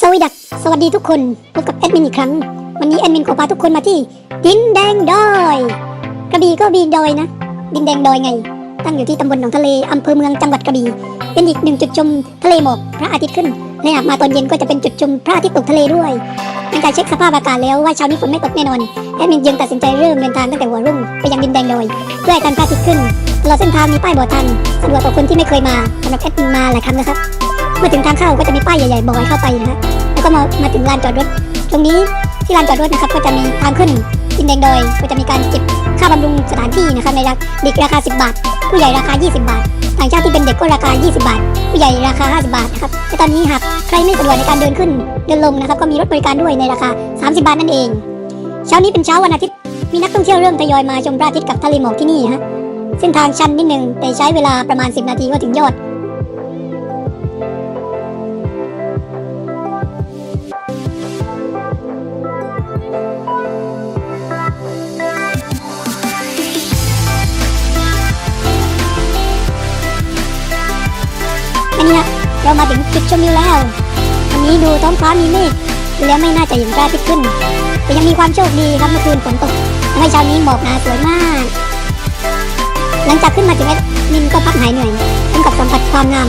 สวัสดีสวัสดีทุกคนพบกับแอดมินอีกครั้ง วันนี้แอดมินขอพาทุกคนมาที่ ดินแดงดอย กระบี่ก็มีดอยนะ ดินแดงดอยไง ตั้งอยู่ที่ตำบลหนองทะเลอำเภอเมืองจังหวัดกระบี่เป็นอีกหนึ่งจุดชมทะเลหมอกพระอาทิตย์ขึ้นและหากมาตอนเย็นก็จะเป็นจุดชมพระอาทิตย์ตกทะเลด้วยเป็นการเช็คสภาพอากาศแล้วว่าเช้านี้ฝนไม่ตกแน่นอนแอดมินจึงตัดสินใจเริ่มเดินทางตั้งแต่หัวรุ่งไปยังดินแดงดอยเพื่อให้ทันพระอาทิตย์ขึ้นตลอดเส้นทางมีป้ายบอกทางสะดวกต่อคนที่ไม่เคยมาสำหรับแอดมินมาหลายครั้งนะครับ เมื่อถึงทางเข้าก็จะมีป้ายใหญ่ๆบอกให้เข้าไปนะฮะแล้วก็มามาถึงลานจอดรถ ตรงนี้ที่ลานจอดรถนะครับก็จะมีทางขึ้นดินแดงดอยก็จะมีการเก็บค่าบำรุงสถานที่นะครับในราคาเด็กราคา 10 บาท ผู้ใหญ่ราคา 20 บาท ต่างชาติที่เป็นเด็กก็ราคา 20 บาท ผู้ใหญ่ราคา 50 บาทนะครับแต่ตอนนี้หากใครไม่สะดวกในการเดินขึ้นเดินลงนะครับก็มีรถบริการด้วยในราคา 30 บาทนั่นเอง เช้านี้เป็นเช้าวันอาทิตย์มีนักท่องเที่ยวเริ่มทยอยมาชมพระอาทิตย์กับทะเลหมอกที่นี่ฮะเส้นทางชันนิดนึงแต่ใช้เวลาประมาณ 10 นาทีก็ถึงยอด นี้นะเรามาถึงจุดชมวิวแล้ววันนี้ดูท้องฟ้ามีเมฆดูแล้วไม่น่าจะเห็นพระอาทิตย์ขึ้น แต่ยังมีความโชคดีครับเมื่อคืนฝนตกทำให้เช้านี้หมอกหนาสวยมาก หลังจากขึ้นมาถึงแอดมินก็พักหายเหนื่อยพร้อมกับสัมผัสความงาม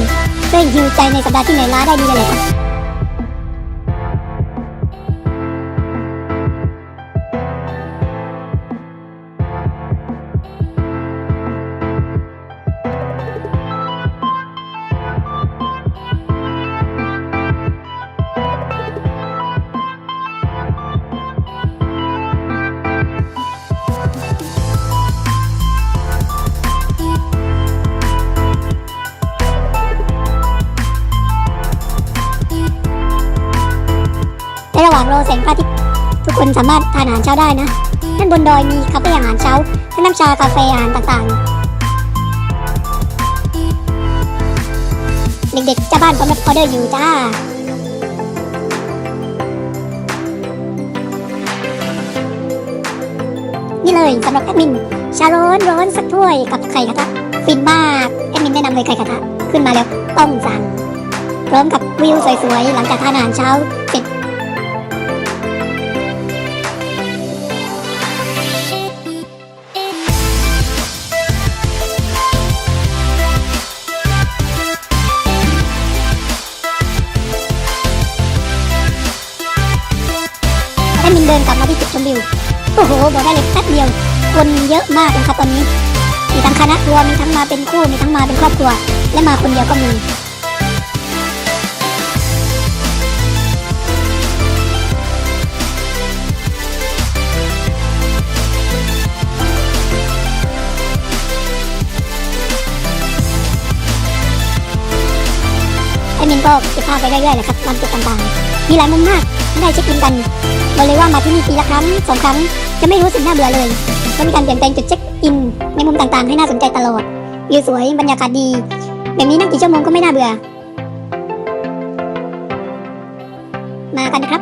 ช่วยฮิวใจในสัปดาห์ที่เหนื่อยล้าได้ดีเลยครับ ในระหว่างรอแสงพระอาทิตย์ทุกคนสามารถทานอาหารเช้าได้นะด้านบนดอยมีคาเฟ่อาหารเช้าทั้งน้ำชากาแฟอาหารต่างๆ เด็กๆเจ้าบ้านพร้อมรับออเดอร์อยู่จ้านี่เลยสำหรับแอดมิน ชาร้อนร้อนสักถ้วยกับไข่กระทะฟินมากแอดมินแนะนำเลยไข่กระทะขึ้นมาแล้วต้องสั่งพร้อมกับวิวสวยๆ หลังจากทานอาหารเช้าเสร็จ เดินกลับมาที่จุดชมวิว โอ้โห บอกได้เลยแป๊บเดียว คนเยอะมากนะครับตอนนี้ มีทั้งคณะทัวร์มีทั้งมาเป็นคู่ มีทั้งมาเป็นครอบครัว และมาคนเดียวก็มีแอดมินก็เก็บภาพไปเรื่อยๆแหละครับตามจุดต่างๆ มีหลายมุมมากที่ได้เช็คอินกัน บอกเลยว่ามาที่นี่ปีละครั้งสองครั้งจะไม่รู้สึกน่าเบื่อเลยก็มีการเปลี่ยนแปลงจุดเช็คอินในมุมต่างๆ ให้น่าสนใจตลอดวิวสวยบรรยากาศดี แบบนี้นั่งกี่ชั่วโมงก็ไม่น่าเบื่อ มากันครับ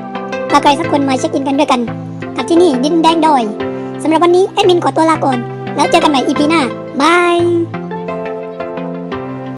พาใครสักคนมาเช็คอินกันด้วยกัน กับที่นี่ดินแดงดอยสำหรับวันนี้แอดมินขอตัวลาก่อน แล้วเจอกันใหม่ EP หน้าบาย